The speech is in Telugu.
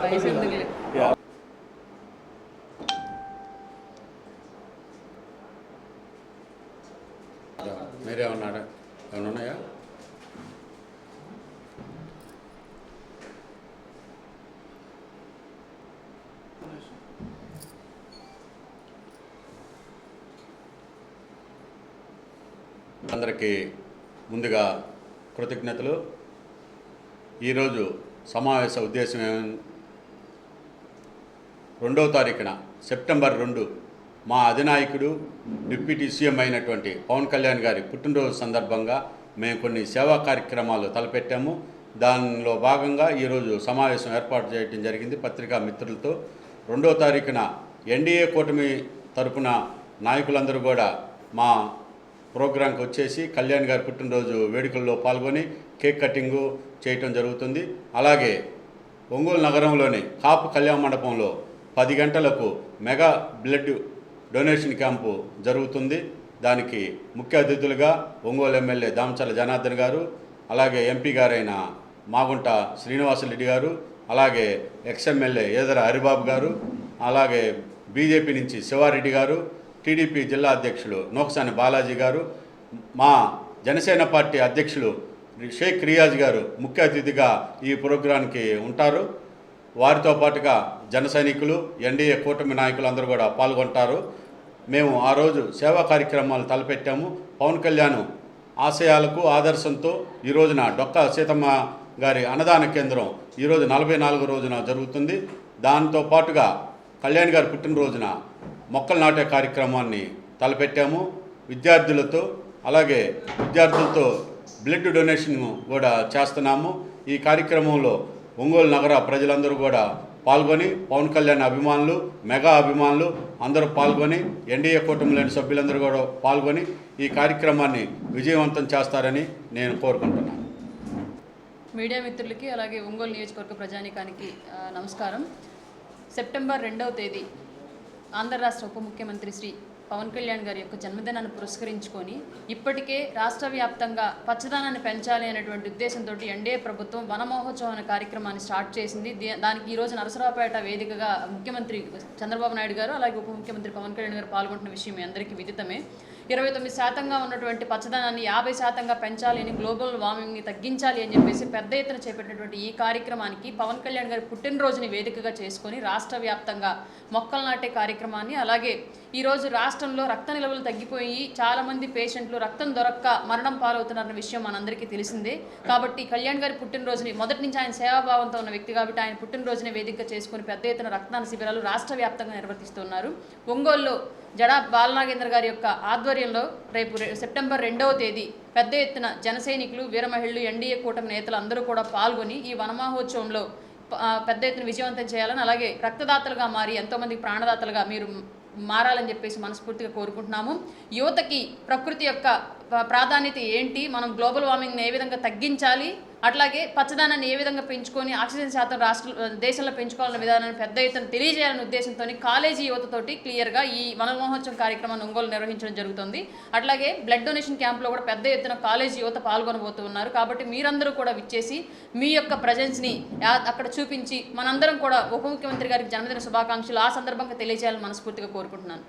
వయసు మీరేమన్నారా ఏమైనా ఉన్నాయా అందరికీ ముందుగా కృతజ్ఞతలు. ఈరోజు సమావేశ ఉద్దేశం ఏమని రెండవ తారీఖున సెప్టెంబర్ రెండు మా అధినాయకుడు డిప్యూటీ సీఎం అయినటువంటి పవన్ కళ్యాణ్ గారి పుట్టినరోజు సందర్భంగా మేము కొన్ని సేవా కార్యక్రమాలు తలపెట్టాము. దానిలో భాగంగా ఈరోజు సమావేశం ఏర్పాటు చేయడం జరిగింది పత్రికా మిత్రులతో. రెండవ తారీఖున ఎన్డీఏ కూటమి తరపున నాయకులందరూ కూడా మా ప్రోగ్రాంకి వచ్చేసి కళ్యాణ్ గారి పుట్టినరోజు వేడుకల్లో పాల్గొని కేక్ కటింగు చేయటం జరుగుతుంది. అలాగే ఒంగోలు నగరంలోని కాపు కళ్యాణ మండపంలో పది గంటలకు మెగా బ్లడ్ డొనేషన్ క్యాంపు జరుగుతుంది. దానికి ముఖ్య అతిథులుగా ఒంగోలు ఎమ్మెల్యే దామచల జనార్దన్ గారు అలాగే ఎంపీ గారైన మాగుంట శ్రీనివాసరెడ్డి గారు అలాగే ఎక్స్ఎమ్మెల్యే ఏదర హరిబాబు గారు అలాగే బీజేపీ నుంచి శివారెడ్డి గారు టీడీపీ జిల్లా అధ్యక్షులు నోక్సాని బాలాజీ గారు మా జనసేన పార్టీ అధ్యక్షులు షేక్ రియాజ్ గారు ముఖ్య అతిథిగా ఈ ప్రోగ్రాంకి ఉంటారు. వారితో పాటుగా జన సైనికులు ఎన్డీఏ కూటమి నాయకులు అందరూ కూడా పాల్గొంటారు. మేము ఆ రోజు సేవా కార్యక్రమాలు తలపెట్టాము. పవన్ కళ్యాణ్ ఆశయాలకు ఆదర్శంతో ఈ రోజున డొక్క సీతమ్మ గారి అన్నదాన కేంద్రం ఈరోజు నలభై నాలుగు రోజున జరుగుతుంది. దాంతో పాటుగా కళ్యాణ్ గారి పుట్టినరోజున మొక్కలు నాటే కార్యక్రమాన్ని తలపెట్టాము. విద్యార్థులతో అలాగే విద్యార్థులతో బ్లడ్ డొనేషన్ కూడా చేస్తున్నాము. ఈ కార్యక్రమంలో ఒంగోలు నగర ప్రజలందరూ కూడా పాల్గొని పవన్ కళ్యాణ్ అభిమానులు మెగా అభిమానులు అందరూ పాల్గొని ఎన్డీఏ కూటమిలోని సభ్యులందరూ కూడా పాల్గొని ఈ కార్యక్రమాన్ని విజయవంతం చేస్తారని నేను కోరుకుంటున్నాను. మీడియా మిత్రులకి అలాగే ఒంగోలు నియోజకవర్గ ప్రజానీకానికి నమస్కారం. సెప్టెంబర్ రెండవ తేదీ ఆంధ్ర రాష్ట్ర ఉప ముఖ్యమంత్రి శ్రీ పవన్ కళ్యాణ్ గారి యొక్క జన్మదినాన్ని పురస్కరించుకొని ఇప్పటికే రాష్ట్ర వ్యాప్తంగా పచ్చదనాన్ని పెంచాలి అనేటువంటి ఉద్దేశంతో ఎన్డీఏ ప్రభుత్వం వనమహోత్సవం అనే కార్యక్రమాన్ని స్టార్ట్ చేసింది. దానికి ఈ రోజు నరసరావుపేట వేదికగా ముఖ్యమంత్రి చంద్రబాబు నాయుడు గారు అలాగే ఉప ముఖ్యమంత్రి పవన్ కళ్యాణ్ గారు పాల్గొంటున్న విషయం మీ అందరికీ విదితమే. ఇరవై తొమ్మిది శాతంగా ఉన్నటువంటి పచ్చదనాన్ని యాభై శాతంగా పెంచాలి అని గ్లోబల్ వార్మింగ్ని తగ్గించాలి అని చెప్పేసి పెద్ద ఎత్తున చేపట్టినటువంటి ఈ కార్యక్రమానికి పవన్ కళ్యాణ్ గారి పుట్టినరోజుని వేదికగా చేసుకొని రాష్ట్ర వ్యాప్తంగా మొక్కలు నాటే కార్యక్రమాన్ని అలాగే ఈరోజు రాష్ట్ర రాష్ట్రంలో రక్త నిల్వలు తగ్గిపోయి చాలామంది పేషెంట్లు రక్తం దొరక్క మరణం పాలవుతున్నారన్న విషయం మనందరికీ తెలిసిందే. కాబట్టి కళ్యాణ్ గారి పుట్టినరోజుని మొదటి నుంచి ఆయన సేవాభావంతో ఉన్న వ్యక్తి కాబట్టి ఆయన పుట్టినరోజుని వేదికగా చేసుకుని పెద్ద ఎత్తున రక్తదాన శిబిరాలు రాష్ట్ర వ్యాప్తంగా నిర్వర్తిస్తున్నారు. ఒంగోలులో జడా బాలనాగేంద్ర గారి యొక్క ఆధ్వర్యంలో రేపు సెప్టెంబర్ రెండవ తేదీ పెద్ద ఎత్తున జన సైనికులు ఎన్డీఏ కూటమి నేతలు అందరూ కూడా పాల్గొని ఈ వనమహోత్సవంలో పెద్ద ఎత్తున విజయవంతం చేయాలని అలాగే రక్తదాతలుగా మారి ఎంతోమందికి ప్రాణదాతలుగా మీరు మారాలని చెప్పేసి మనస్ఫూర్తిగా కోరుకుంటున్నాము. యువతకి ప్రకృతి యొక్క ప్రాధాన్యత ఏంటి? మనం గ్లోబల్ వార్మింగ్ని ఏ విధంగా తగ్గించాలి? అట్లాగే పచ్చదనాన్ని ఏ విధంగా పెంచుకొని ఆక్సిజన్ శాతం రాష్ట్ర దేశంలో పెంచుకోవాలన్న విధానాన్ని పెద్ద ఎత్తున తెలియజేయాలనే ఉద్దేశంతో కాలేజీ యువతతోటి క్లియర్గా ఈ వనమహోత్సవం కార్యక్రమాన్ని ఒంగోలు నిర్వహించడం జరుగుతుంది. అట్లాగే బ్లడ్ డొనేషన్ క్యాంప్లో కూడా పెద్ద ఎత్తున కాలేజీ యువత పాల్గొనబోతున్నారు. కాబట్టి మీరందరూ కూడా విచ్చేసి మీ యొక్క ప్రజెన్స్ని అక్కడ చూపించి మనందరం కూడా ఉప ముఖ్యమంత్రి గారికి జన్మదిన శుభాకాంక్షలు ఆ సందర్భంగా తెలియజేయాలని మనస్ఫూర్తిగా కోరుకుంటున్నాను.